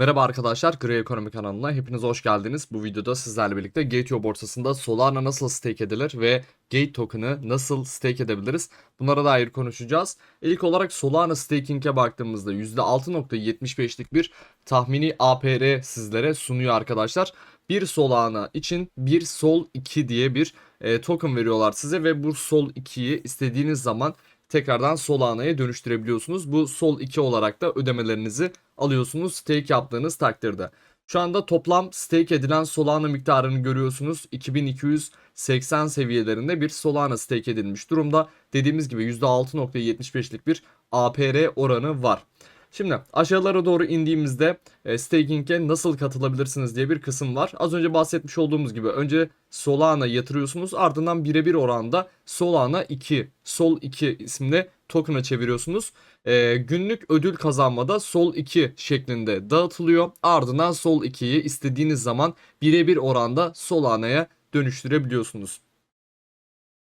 Merhaba arkadaşlar, Gri Ekonomi kanalına hepiniz hoş geldiniz. Bu videoda sizlerle birlikte Gate.io borsasında Solana nasıl stake edilir ve Gate token'ı nasıl stake edebiliriz? Bunlara dair konuşacağız. İlk olarak Solana staking'e baktığımızda %6.75'lik bir tahmini APR sizlere sunuyor arkadaşlar. Bir Solana için bir Sol 2 diye bir e, token veriyorlar size ve bu Sol 2'yi istediğiniz zaman tekrardan Solana'ya dönüştürebiliyorsunuz. Bu Sol 2 olarak da ödemelerinizi alıyorsunuz stake yaptığınız takdirde. Şu anda toplam stake edilen Solana miktarını görüyorsunuz. 2280 seviyelerinde bir Solana stake edilmiş durumda. Dediğimiz gibi %6.75'lik bir APR oranı var. Şimdi aşağılara doğru indiğimizde e, staking'e nasıl katılabilirsiniz diye bir kısım var. Az önce bahsetmiş olduğumuz gibi önce Solana yatırıyorsunuz ardından birebir oranda Solana 2, Sol 2 isimli token'a çeviriyorsunuz. E, günlük ödül kazanmada Sol 2 şeklinde dağıtılıyor. Ardından Sol 2'yi istediğiniz zaman birebir oranda Solana'ya dönüştürebiliyorsunuz.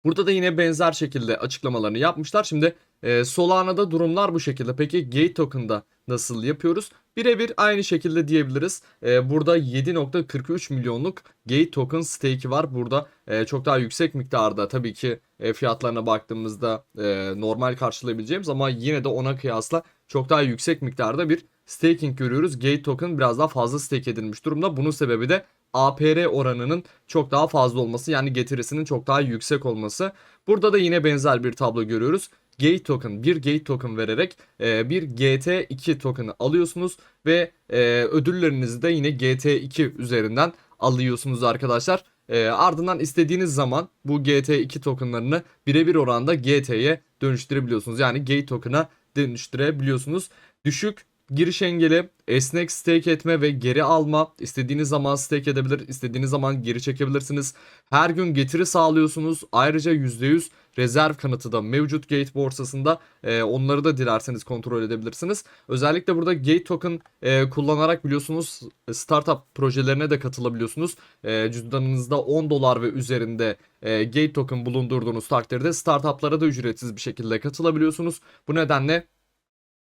Burada da yine benzer şekilde açıklamalarını yapmışlar. Şimdi e, Solana'da durumlar bu şekilde. Peki Gate Token'da nasıl yapıyoruz? Birebir aynı şekilde diyebiliriz. E, burada 7.43 milyonluk Gate Token stake'i var. Burada e, çok daha yüksek miktarda tabii ki e, fiyatlarına baktığımızda e, normal karşılayabileceğimiz ama yine de ona kıyasla çok daha yüksek miktarda bir staking görüyoruz. Gate Token biraz daha fazla stake edilmiş durumda. Bunun sebebi de APR oranının çok daha fazla olması yani getirisinin çok daha yüksek olması. Burada da yine benzer bir tablo görüyoruz. Gate token, bir gate token vererek e, bir GT2 token'ı alıyorsunuz ve e, ödüllerinizi de yine GT2 üzerinden alıyorsunuz arkadaşlar. E, ardından istediğiniz zaman bu GT2 tokenlarını birebir oranda GT'ye dönüştürebiliyorsunuz. Yani gate token'a dönüştürebiliyorsunuz. Düşük giriş engeli, esnek stake etme ve geri alma. istediğiniz zaman stake edebilir, istediğiniz zaman geri çekebilirsiniz. Her gün getiri sağlıyorsunuz. Ayrıca %100 rezerv kanıtı da mevcut Gate borsasında. Ee, onları da dilerseniz kontrol edebilirsiniz. Özellikle burada Gate token e, kullanarak biliyorsunuz startup projelerine de katılabiliyorsunuz. E, cüzdanınızda 10 dolar ve üzerinde e, Gate token bulundurduğunuz takdirde startuplara da ücretsiz bir şekilde katılabiliyorsunuz. Bu nedenle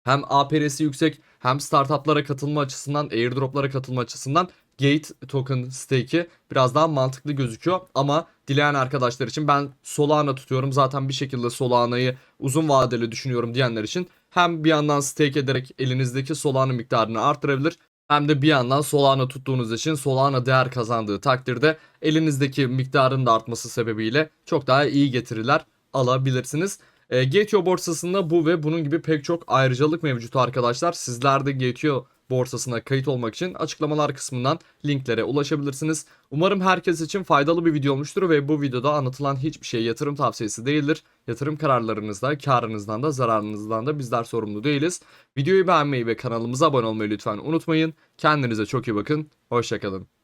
hem APR'si yüksek hem startuplara katılma açısından, airdroplara katılma açısından Gate token stake'i biraz daha mantıklı gözüküyor. Ama dileyen arkadaşlar için ben Solana tutuyorum. Zaten bir şekilde Solana'yı uzun vadeli düşünüyorum diyenler için hem bir yandan stake ederek elinizdeki Solana miktarını arttırabilir hem de bir yandan Solana tuttuğunuz için Solana değer kazandığı takdirde elinizdeki miktarın da artması sebebiyle çok daha iyi getiriler alabilirsiniz. E, Getio borsasında bu ve bunun gibi pek çok ayrıcalık mevcut arkadaşlar. Sizler de Getio borsasına kayıt olmak için açıklamalar kısmından linklere ulaşabilirsiniz. Umarım herkes için faydalı bir video olmuştur ve bu videoda anlatılan hiçbir şey yatırım tavsiyesi değildir. Yatırım kararlarınızda, karınızdan da zararınızdan da bizler sorumlu değiliz. Videoyu beğenmeyi ve kanalımıza abone olmayı lütfen unutmayın. Kendinize çok iyi bakın. Hoşçakalın.